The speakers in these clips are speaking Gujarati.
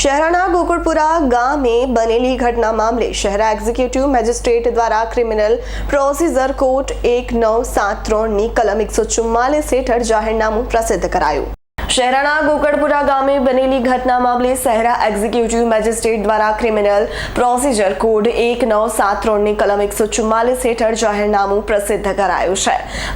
શહેરાના ગોકુળપુરા ગામે બનેલી ઘટના મામલે શહેરા એક્ઝિક્યુટિવ મેજિસ્ટ્રેટ દ્વારા ક્રિમિનલ પ્રોસીજર કોર્ટ એક નવ સાત ત્રણની કલમ એકસો ચુમ્માલીસ હેઠળ જાહેરનામું પ્રસિદ્ધ કરાયું. શહેરાના ગોકળપુરા ગામે બનેલી ઘટના મામલે શહેરા એક્ઝિક્યુટિવ મેજિસ્ટ્રેટ દ્વારા ક્રિમિનલ પ્રોસીજર કોડ એક નવ સાત ત્રણની કલમ એકસો ચુમ્માલીસ હેઠળ જાહેરનામું પ્રસિદ્ધ કરાયું છે.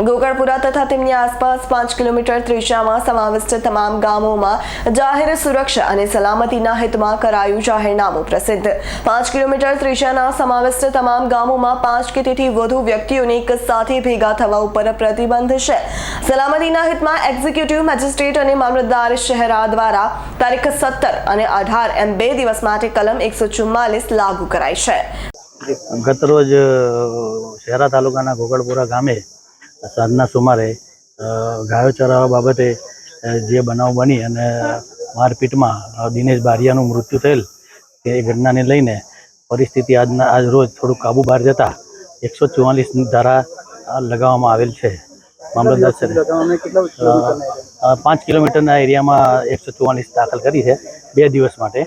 ગોકળપુરા તથા તેમની આસપાસ પાંચ કિલોમીટર ત્રિજ્યામાં સમાવિષ્ટ તમામ ગામોમાં જાહેર સુરક્ષા અને સલામતીના હિતમાં કરાયું જાહેરનામું પ્રસિદ્ધ. પાંચ કિલોમીટર ત્રિજ્યાના સમાવિષ્ટ તમામ ગામોમાં પાંચ કે તેથી વધુ વ્યક્તિઓને એક સાથે ભેગા થવા ઉપર પ્રતિબંધ છે. સલામતીના હિતમાં એક્ઝિક્યુટિવ મેજિસ્ટ્રેટ અને મામલતદાર શહેરા દ્વારા તારીખ સત્તર અને અઢાર એમ બે દિવસ માટે કલમ એકસો ચુમ્માલીસ લાગુ કરાઈ છે. ગતરોજ શહેરા તાલુકાના ગોગળપુરા ગામે, સાંજના સુમારે ગાયો ચરાવવા બાબતે જે બનાવ બની અને મારપીટમાં દિનેશ બારિયાનું મૃત્યુ થયેલ તે ઘટનાને લઈને પરિસ્થિતિ આજના, આજ રોજ થોડુંક કાબુ બહાર જતા એકસો ચુમ્માલીસની ધારા લગાવવામાં આવેલ છે. મામલતદાર સર પાંચ કિલોમીટરના એરિયામાં એકસો ચુવાલીસ દાખલ કરી છે. બે દિવસ માટે.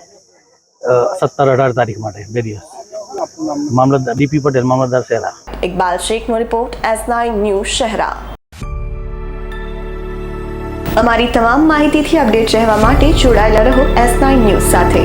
સત્તર અઢાર તારીખ માટે બે દિવસ. મામલતદાર ડીપી પટેલ મામલતદાર Shehera Iqbal શેખનો report S nine news Shehera. અમારી તમામ માહિતીથી અપડેટ રહેવા માટે જોડાયેલા રહો એસ નાઇન ન્યૂઝ સાથે.